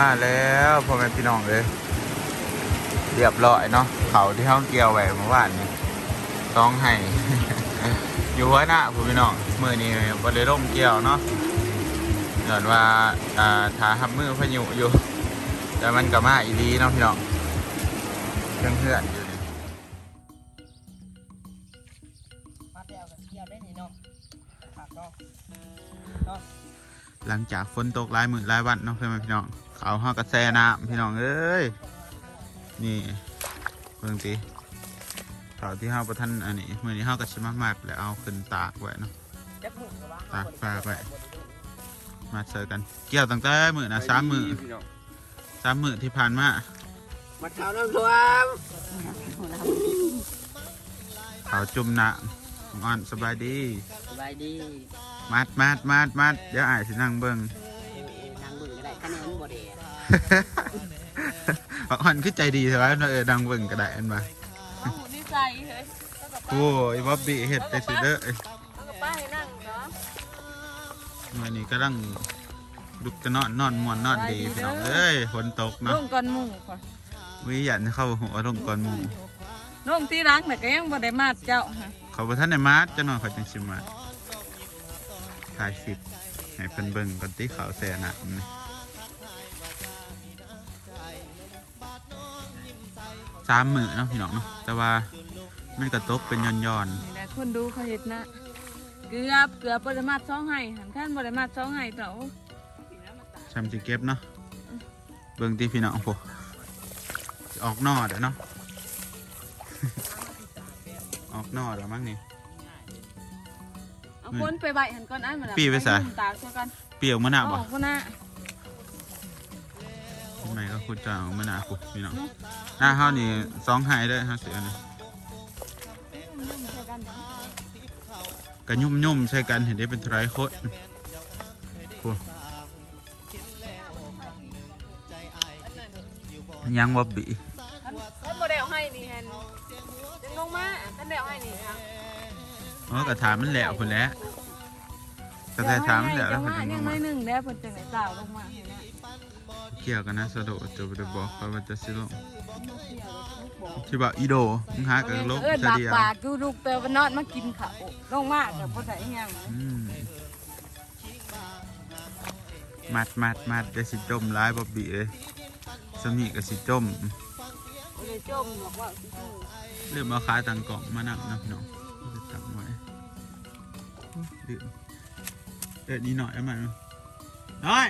นมาแล้วพ่อแม่พี่น้องเลยเรียบร้อยเนาะเขาที่ห้องเกี่ยวไว้เมื่อวานนี้ต้องให้ อยู่หัวหน้าพ่อพี่น้องมือนี้บริร่มเกี่ยวเนาะเหมือนว่าอ่าทาหับมือพายุอยู่แต่มันก็มาอีดีเนาะพี่น้องเพื่อนเพื่อนๆอยู่นี่มาเดียวกันเดียวได้นี่เนาะขาดเนาะหลังจากฝนตกหลายมื้อหลายวันเนาะเพื่อนพี่น้อง เขาห้ากระแสน้ำพี่น้องเอ้ย นี่เบิ่งสิเขาที่ห้าประทันอันนี้มื้อนี้ห้าก็ชิมามากแล้วเอาขึ้นตากไว้เนาะจับมือกับว่าตากฝากไว้มาเจอกัน เกี่ยวตั้งแต่มื้อนะสามมื้อสามมื้อที่ผ่านมา มาเช้าน้ำท่วมเขาจุ่มน้ำอ่อนสบายดี สบายดี มัดมัดมัดมัดเดี๋ยวอ้ายสินั่งเบิ่ง คะแนนบ่ได้อ่อนคือใจดีเถอะวะเออดังเบิ่งก็ได้อันมาโอ้โหนี่ใจเฮ้ยโอ้ยบ๊อบบี้เฮ็ดไปสิเด้อเอ้ยเอากับป้าให้นั่งเนาะมื่อนี้ก็ลังลุกจะนอนนอนมวนนอนดีพี่น้องเอ้ยฝนตกลเนาะงก่อนหมู่ก่อนวิหยันเข้าหัวลงก่อนหมู่ลงที่รักน่ะก็ยังบ่ได้มาเจ้าฮะเขาบ่ทันได้มาจะนอนเขาจังสิมาถ่ายคลิปให้เพิ่นเบิ่งก่อนที่เขาแซ่น่ะนี่ สามมื้อเนาะพี่น้องเนาะแต่ว่ามันก็ตกเป็นย่อนนี่แหละคนดูเขาเห็นนะเกือบเกือบบ่ได้มาช่องให้หันท่านบ่ได้มาช่องให้เต่าๆชำสิเก็บเนาะเบิ่งที่พี่น้องโหออกนอดเด้อเนาะออกนอดแล้วมั้งนี่เอาคนไปใบหันก่อนอันมาละปี้ไปซะนุ่มตากซะก่อนเปรี้ยวมะนาวบ่โอ้พุ่นน่ะทำไมก็ คุณจะเอามะนาวกูพี่น้องหน้าเฮานี่สองไฮเด้อฮะเสียนี่กระยุ่มยุ่มๆใช่กันเห็นได้เป็นไตรโคตรโอ้ยังวบบีท่านท่านบ่ได้เอาให้นี่แฮนจังลงมาท่านได้เอาให้นี่ครับอ๋อกระถามมันแหล้วคนแหล้วก ระถามมันแหล้วแล้วคนยัจะงงงไม่มาหนึ่งแล้วเพิ่นจังได๋สาวลงมาให้นะเกี่ยวกันนะสะดวกจะไปบอกเขาว่าจะสิลงที่บอกอีโดมึงหากันลบเอิ้นจะบากเดียวปากดูลูกเตอวันนอนมากินข้าวลงมาก็บ่ได้อิหยังอืมมัดมัดมัดจะสิจมร้ายบ๊อบบี้เลยสมีกับสิจมบ่ได้จมหรอกว่าสิจู้เริ่มเอาขาตังกล่องมานั่งนะพี่น้องจะตักไว้ดื่มเด็ ดนี้หน่อยได้ไหมน้อย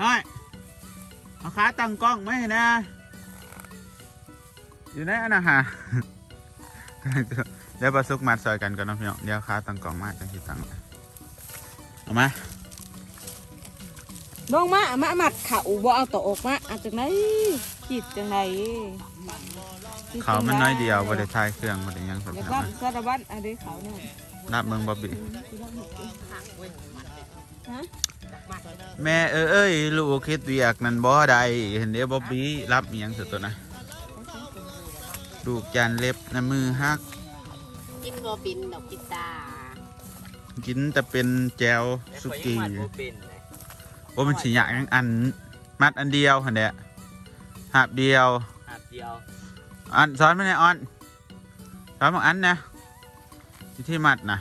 น้อย เอาขาตังกล้องไหมนะ อยู่ในอันนะฮะเดี๋ยวประสุกมัดซอยกันก่อนนะพี่น้อง เดี๋ยวขาตังกล่องมาจังสิตังเอามาลงมาเอามามัดข้าวบ่เอาตอออกมาเอาจังได๋คิดจังได๋เขามันน้อยเดียวบริทายเครื่องบริยังสับแล้วสก็นสารวัตรอันนี้เขาเนี่ย นับเมืองบ๊อบบี้ฮะแม่เอ้ยเอ้ยลูกคิดเวียกนั่นบ่ได้เห็นเด้บ๊อบบี้รับอิหยังสุดตัวนะลูกจานเล็บน้ำมือฮัก กินบ่ปินดอกกิตากินแต่เป็นแจวสุกี้เป็นโอ้มันสิอยากยังอัน มัดอันเดียวหันเดะหับเดียวอาบเดียวอันสอนไม่ได้ออนสอนบางอันนะ วิธีมัดนะ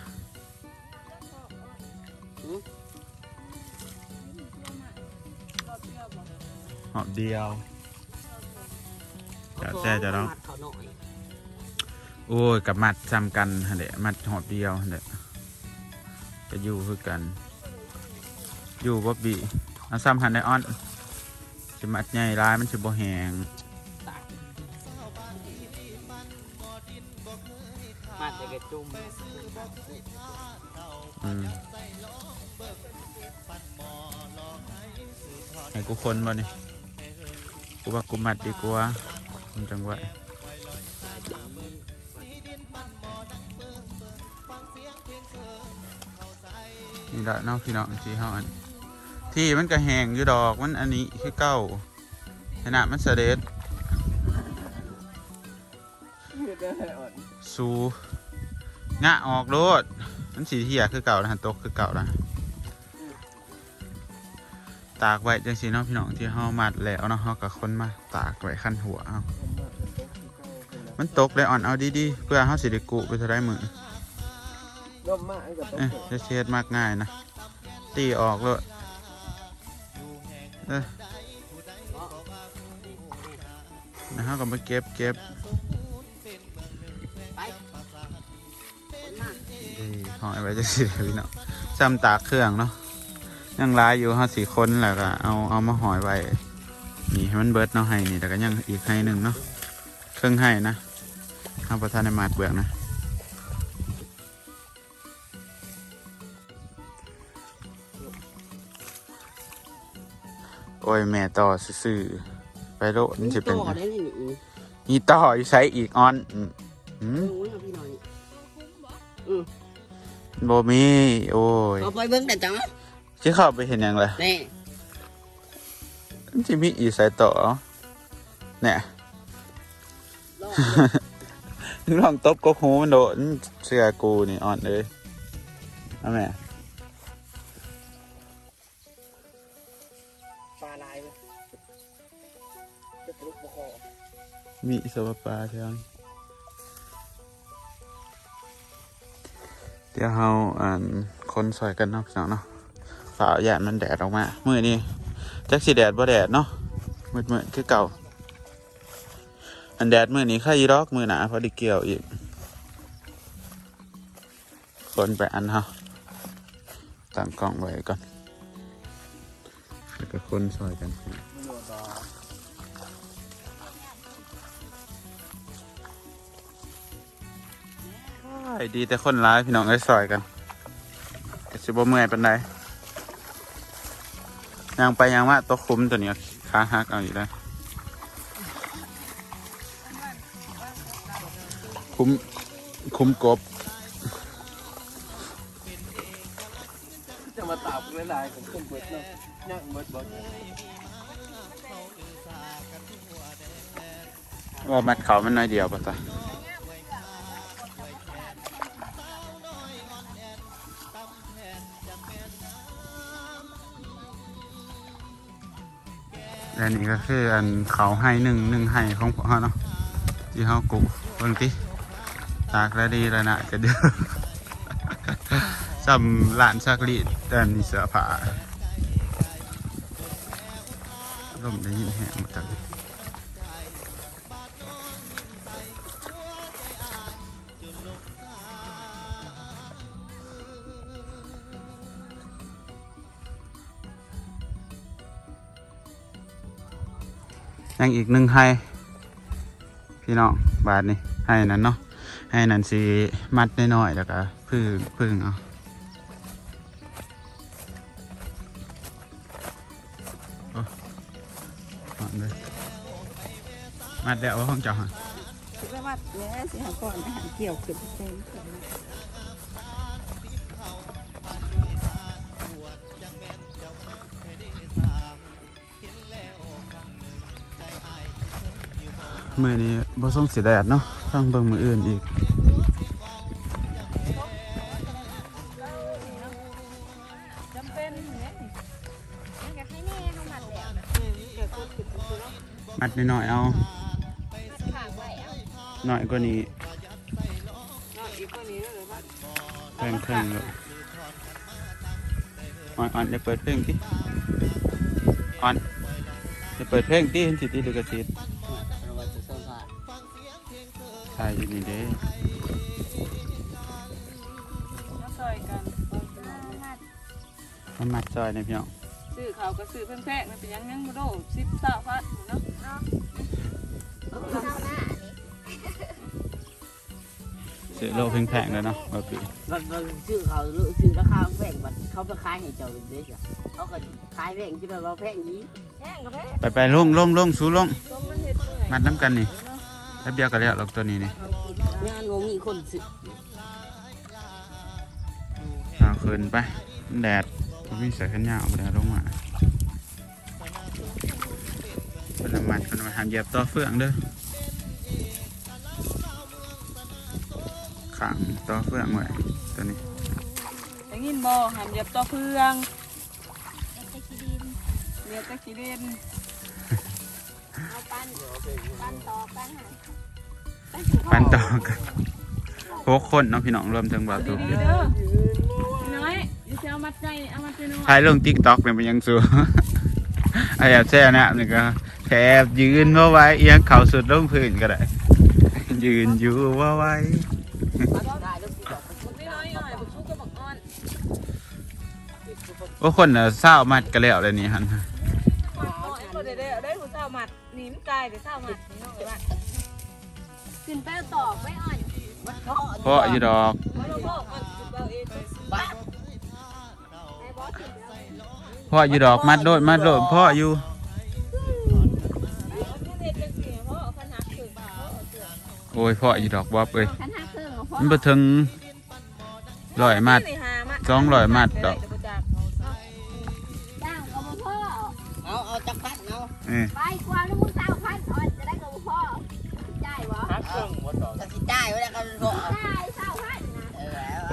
หอบเดียวจะแต่จะร้องโอ้ยกับมัดซ้ำกันหันเดะมัดหอบเดียวหันเดะก็อยู่คือกัน อยู่บ๊อบบี้เอาซ้ำหันไดออนจะมัดใหญ่ร้ายมันจะบ่แหง จุ่มอืมให้กูคนบ่นี่กูว่ากูมัดดีกว่ามันจังหวะนี่ละน้องพี่น้องที่เฮาอันที่มันก็แหงอยู่ดอกมันอันนี้คือเก้าขนาดมันเสด็จสู งะออกโลดมันสีเทียคือเก่าแล้วหันตกคือเก่าแล้วตากไว้จังสีเนาะพี่น้องที่เฮามัดแล้วเนาะเฮากับคนมาตากไว้ขั้นหัวเอามันตกเลยอ่อนเอาดีๆเพื่อเฮาสิได้กุไปเท่าไรมือร่มมากกับต้นเอ้ยจะเช็ดมากง่ายนะตีออกเลยเอ้ยนะฮะก็มาเก็บเก็บ หอยไว้จะสิเดี๋ยวพี่เนาะซ้ำตาเครื่องเนาะยังร้ายอยู่ห้าสี่คนแหละก็เอาเอามาหอยไว้นี่ให้มันเบิร์ดเนาะให้นี่แต่ก็ยังอีกให้หนึ่งเนาะเครื่องให้นะข้าประทานในมาดเบือกนะโอ้ยแม่ต่อซื่อไปโลนี่จะเป็นต่อได้นี่ต่ออยู่ใช้อีกออนอืม บมี โอ้ยเอาไปเบิ้งแต่จังที่เข้าไปเห็นยังเลยนี่มันจะมีอีสายต่อเนี่ยรอดลองตบก็หูมันโดนเสื้อกูนี่อ่อนเลยเอาแม่ปลาลายเลยจะปลุกบคอมีสวปลาเท่านี้ เดี๋ยวเราอ่านคนซอยกันเนาะพี่น้องเนาะฝ่าหยาดมันแดดออกมามือนี้แจักสีแดดบ่แดดเนาะมืดมืดคือเก่า อันแดดมือนี้ข้ายีรอกมือหนาพอดีเกี่ยวอีก คนไปอันเฮาตั้งกล้องไว้ก่อน แล้วก็คนซอยกัน ยดีแต่คนร้ายพี่น้องได้ซอยกันสิบ่เมื่อยปานใดยังไปยังมาตัวคุ้มตัวนี้ขาหักเอาอยู่แล้วคุ้มคุ้มกบจะมาตาบหลายๆของคนเบิดเนาะนั่งเบิดเบิดว่ามัดเขามันน้อยเดียวป่ะตา อันนี้ก็คืออันเขาให้หนึ่งหนึ่งให้ของพวกเขาเนาะที่เขากุเบิ่งติตากแล้วดีแล้วนะจะเดือสำหลานซักลีดแต่นี่เสื้อผ้าลมได้ยินแหงหมดจัง ยังอีกหนึ่งให้พี่น้องบาทนี่ให้นั้นเนาะให้นั้นสีมัดน้อยๆแล้วก็พึ่งพึ่งเอาโอ้เอาเลยมัดแล้วว่าห้องเจ้าหั่นคิดว่ามัดแล้วสิหาก่อนอาหารเกี่ยวขึ้นเต็ม มือนี้บ่ส่งสีแดดเนาะต้องเบิ่งมืออื่นอีกจำเป็นเนี่ยอยากให้แม่เข้ามาแล้วเกี่ยวกับขึ้นคือยเอาขางไว้เอาน้อยกว่านี้เนาะอีกคนนี้เลยว่าแพงเครื่องเลยอ่อนอ่อนจะเปิดเพลงที่อ่อนจะเปิดเพลงที่เห็นสิที่ลิขสิทธิ์ ใช่อยู่นี่เด้มาซอยกันมันมัดซอยเนี่ยพี่น้องซื้อเขาก็ซื้อแพงๆมันเป็นหยังยังบ่โดสิบสามพันเนาะเอาหน้านี่ซื้อโลแพงๆเลยเนาะว่าปีเราเราชื่อเขาหรือชื่อราคาแพงบัดเขาไปขายให้เจ้าเลยเด้จ้ะเขาก็ขายแพงที่เราแพงนี้แห้งกับแม่ไปไปลงลงลงสู้ลงต้มมันเห็ดเมื่อยมัดน้ำกันนี่ แป๊บเดียวก็แล้วหรอกตัวนี้นี่งานงมีคนซื้อเอาคืนไป แดดผมมีใส่ขันยาวไปแล้วลงมาเป็นน้ำมันคนน้ำมาหามเหยียบต่อเฟืองเด้อขังต่อเฟืองไว้ตัวนี้ได้ยินบ่หันเหยับต่อเพื่องใส่ขี้ดินดี๋ยวจะขี้เล่น เอาปันปันต่อกันหาปันต่อกันหกคนเนาะพี่น้องรวมถึงบ่าวดีตุกๆเด้อน้อยอย่าเสียเอามัดใจเอามัดใจน้อยถ่ายลง TikTok เนี่ยมันยังสูไอ้แอบแช่นะนี่ก็แถบยืนว่าไว้เอียงเข่าสุดลงพื้นก็ได้ ยืนอยู่ว่าไว้ได้ลูกที่ดอกบักน้อยๆหน่อยบักชุกกับบักอ่อนโอ้คนน่ะเศร้ามัดกันแล้วเลยนี่ฮัน นีมันตายเดี๋ยวสาวมัดนี่น้องเอ้ยว่าขึ้นไปต่อไม่อ่อนเพราะอยู่ดอกบ่ต้องบอกก่อนสิเอาเองบ้าไอ้บอสถึงแล้วเพราะอยู่ดอกมัดโดดมัดโดดเพราะอยู่เฮ็ดจังซี่เพราะเอาคันหักถึงเพราเสือโอ้ยเพราะอยู่ดอกบอบเอ้ยขันหักเครื่องเอาพอมันบ่ถึงร้อยมัดนี่หามัดสองร้อยมัดดอก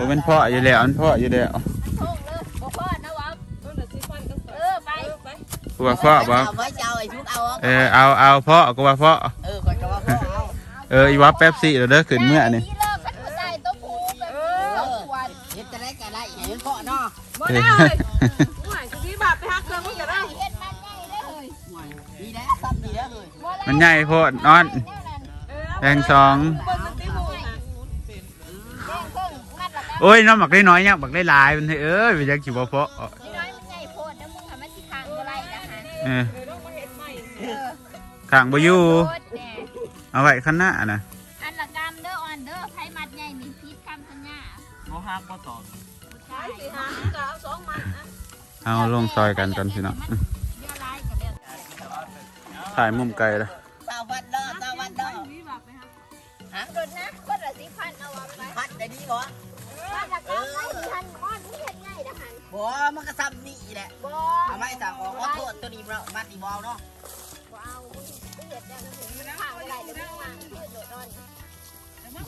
อโอ้เป็นเพราะอยู่แล้วมันเพราะอยู่แล้วมันทงเลยบ่พ่อนะวะต้นน่ะสิฟันก็เออไปไปกูว่าเพราะบ่เอาไว้เจ้าไอ้ชุกเอาเออเอาเอาเพราะกูว่าเพราะเออก่อนจะว่าเพาะเอาเอออีว่าแป๊บซี่เดี๋ยวเด้อขึ้นเมื่อนี่เลิกกันบ่ได้ต้องผูกแบบนี้ต้องควรเฮ็ดจะได้ก็ได้เห็นเพาะเนาะบ่ได้เลยหวยสิพี่บาปไปหักเครื่องมึงก็ได้เฮ็ดมันง่ายได้เลยดีแล้วซ้ำดีแล้วเลยบ่ได้มันใหญ่โพดนอนแนวนั้นเออแบ่งสอง โอ้ยน้องหมักได้น้อยเนี่ยหมักได้หลายมันเถอะเอ้ยไปยังคิดว่าเพราะน้อยมันใหญ่โพดนะมึงทำมันสิค้างบ่ได้นะฮะเออเดี๋ยวต้องมาเฮ็ดใหม่เออข้างบ่อยู่โพดแน่เอาไว้ข้างหน้าน่ะอันละกรรมเด้ออ่อนเด้อไผมัดใหญ่นี่พิษคำสัญญาบ่ฮักบ่ตอบขายสิหาก็เอาสองมัดอะเอาลงซอยกันกันพี่น้องอื้อเดี๋ยวไล่กันเด้อถ่ายมุมไกลเลยสาววันเด้อสาววันเด้อพี่บาปไปหักฮะโดนนะคนละสิพันเอาไว้ไปพัดได้ดีบ่ บ่มันก็ซ้ำนี่แหละ บ่เอาไม้สั่งออกขอโทษตัวนี้เรามัดนี่บ่เอาเนาะบ่เอามึงเฮ็ดได้นะมึงข้างบ่ได้เดี๋ยวมึงวางขึ้นโดดนอน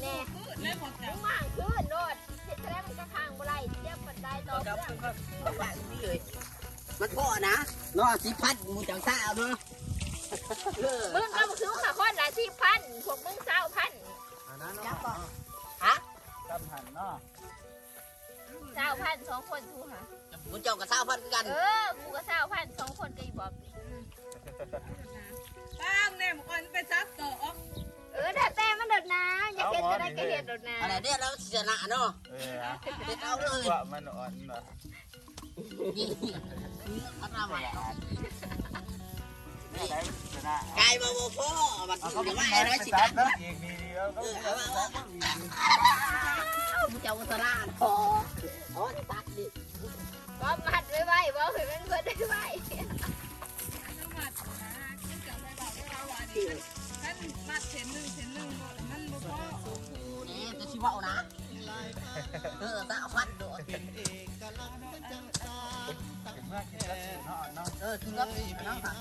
แน่แล้วหมดจัมึงงวางขึ้นโดดเฮ็ดแท้มันก็ข้างบ่ได้เทียบกันได้ต่อเดี๋ยวเนื่องก็ว่านี่เลยมันเพาะนะเนาะสิพัดหมูจังซ่าเอาเนาะเออมึงก็บ่คือขาคนละสิพันพวกมึง20,000จับบ่ฮะ 20,000สองคนทูหามึงเจ้ากับสาวพันคือกันเออกูก็20,000สองคนก็อีบอบป้างแน่หมก่อนไปซักต่อออกเออแต่แต่มันโดดน้ำอยากเห็นจะได้ก็เห็นโดดน้อะไรเนี่ยเราชนะเนาะเออเด็ดเอาเลยว่ามันอ่อนเหรอนี่เอาหน้ามา ไกายมาบ่พ่อมันเอาสิเขาไปไม่ตัได้ดสิตัตัดดแล้วอีกดีดีแล้วก็เอเอาเอาเอามึงเจ้าวัฒนาพออ๋อตัดดิบอบมัดไว้ไว้บอบให้มันเพื่อนได้ไว้มัดนะขึ้นกับไปบอกได้ว่าอันนี้ท่านมัดเส้นหนึ่งเส้นหนึ่งบ่แล้วมันบ่พอนี่จะชิวเอานะเออสาวพันโดด เออคือก็น้องค่ะ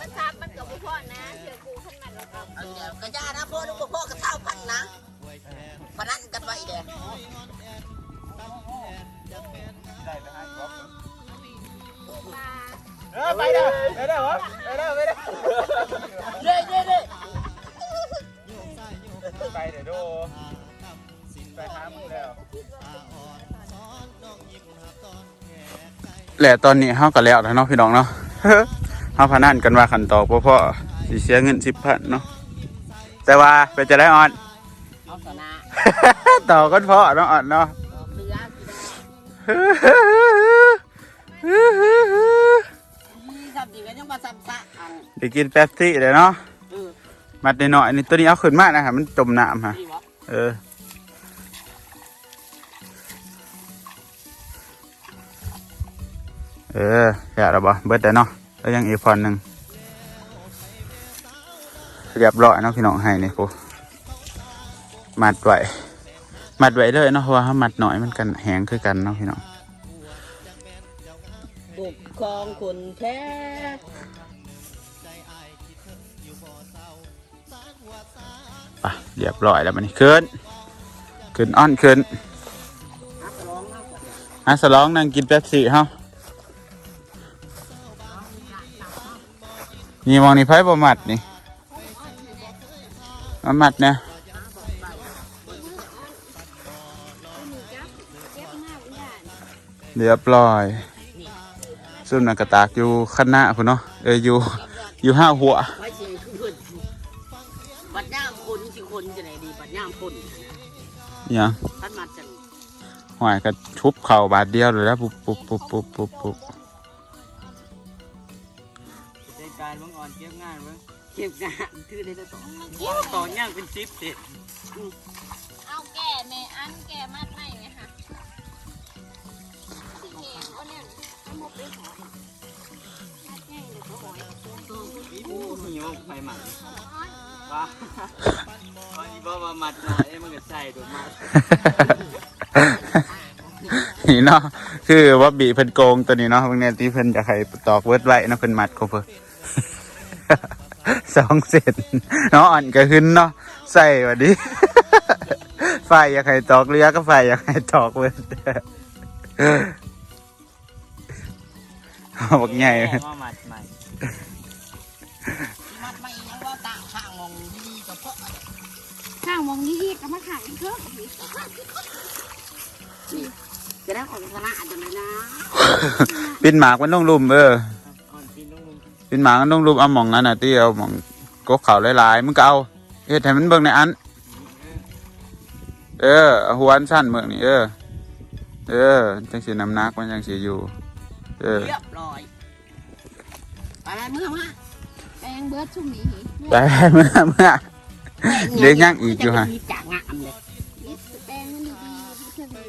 มันซับมันกับพ่อนะเชื่อกูขนมันแล้วก็เอาเดี๋ยวกระยานะพ่อลูพ่อกับสาพันนะพนันกันไว้เด้อเออไปเด้อไปเด้อวะไปเด้อไปเด้อเด้เด้เด้ไปเดี๋ยวดูไปหามึงแล้ว แหละตอนนี้เฮาก็แล้วแล้วเนาะพี่น้องเนาะเฮาพนันกันว่าขันต่อพ่อพ่อสิเสียเงินสิบพันเนาะแต่ว่าไปจะได้ออนเอาชนะต่อกันเพาะเนาะอ่อนเนาะเรือนี่ทำดีกันยังมาซ้ำซะอันไปกินแป๊บซี่เลยเนาะเออมัดหน่อยๆนี่ตัวนี้เอาขึ้นมากนะครับมันจมน้ำฮะนี่วะเออ เอออยากระบอเบิดได้เนาะแล้วยังอีกฟอนหนึ่งเรียบร้อยเนาะพี่น้องให้นี่กูมัดไว้มัดไว้เลยเนาะเพราะว่ามัดหน่อยมันกันแหงคือกันเนาะพี่น้องปกครองคนแท้เรียบร้อยแล้วมันนี่ขึ้นขึ้นอ้อนขึ้นฮักร้องเอาอะสลองนั่งกินแป๊บซี่เฮา นี่มองนี่ไพ่บ่มัดนี่มามัดเนี่ยเจ็บมากอีหลานเรียบร้อยซุ่มนักกระตากอยู่ข้างหน้าพุ่นเนาะเอออยู่อยู่ห้าหัวไว้เชียคือเพื่อนบัดย่ามคนสิคนจะไหนดีบัดย่ามคนเนี่ยงท่านมาจังหอยก็ชุบเข่าบาทเดียวเลยแล้วปุ๊บปุ๊บปุ๊บปุ๊บปุ๊บ อ่อนเก็บงานเว้ยเก็บงานคือได้ต่อต่อย่างเป็นซิปเด็ดเอาแก่แม่อันแก่มัดไม่ไหมคะสิเห็นว่าเนี่ยเอาหมดไปหอมัดง่ายเลยก็หอยโอ้หิวไปหมัดว้าตอนนี้บ่มาหมัดหน่อยมันก็ใส่ดูมานี่เนาะคือว่าบีเพิ่นโกงตัวนี้เนาะบางเนี่ยที่เพิ่นจะให้ตอกเวิร์ดไว้เนาะเพิ่นมัดเขาเพิ่น สองเซนเนาะอ่อนก็ขึ้นเนาะใส่วัดนี้ฝ่ายอยากให้ตอกเรือก็ฝ่ายอยากให้ตอกเวิร์ดเอาบักใหญ่มาหมัดใหม่มัดไม่ยังว่าต่างข้างมองดีกับเพาะข้างมองนี่ก็มาขังเถอะจะได้ของชนะอาจจะไม่นะปินหมากมันต้องรุมเอออ่อนปี นลงมุมปินหมากมันต้องรุมเอาหมองนั้นน่ะที่เอาหมองกกเขาหลายๆมึงก็เอาเฮ็ดให้มันเบิ่งในอัน เออเอาหัวอันสั้นเมืองนี่เออ เออจังสีน้ำหนักมันจังสีอยู่ เออเรียบร้อยไปแล้วเมื่อมาแปลงเบิร์ดชุ่มนี้แต่เมื่อเมื่อเดี๋ยวย่างอีกอยู่ฮะมีจากงามเลยนี่แปลงมัน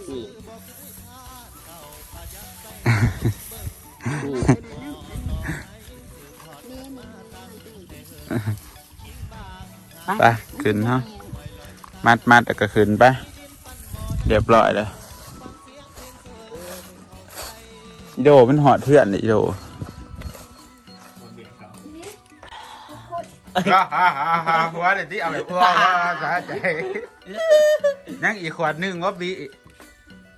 ดีๆ ไปขึ้นเนาะมัดมัดแล้วก็ขึ้นไปเรียบร้อยแล้วอีโดมันหอดเพื่อนเลยอีโดฮ่าฮ่าฮ่าฮ่าหัวเดี๋ยวที่เอาไปพัวสาใจยังอีกขวดหนึ่งวะบี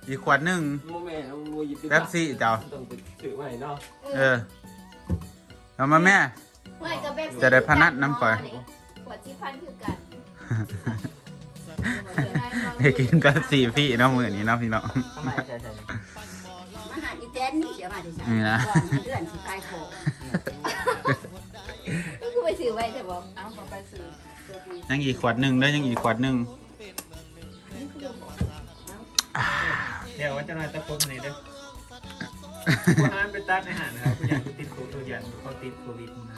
อีกขวดหนึ่งโมแม่เอาโมหยิบแป๊บซี่เจ้าต้องไปถือไว้เนาะเออเอามาแม่ไม่กับแบบจะได้พนัดน้ำปล่อยข วดที่พันคือกันได้กินแป๊บซี่พี่เนาะมือนี้เนาะพี่เนาะทำไมใส่ใส่มาหาอีแตนนี่เสียมาดิฉันนี่นะก่อนเดือนสิตายโคก็คือไปซื้อไว้แต่บอกเอาขอไปซื้อตัวปียังอีกขวดหนึ่งได้อยังอีกขวดหนึ่งเดี๋ยวว่าจะมาตะโกนไหนเด้อว่าห้ามไปตัดในหานนะครับกูอยากติดโควิดตัวยันเขาติดโควิดนะ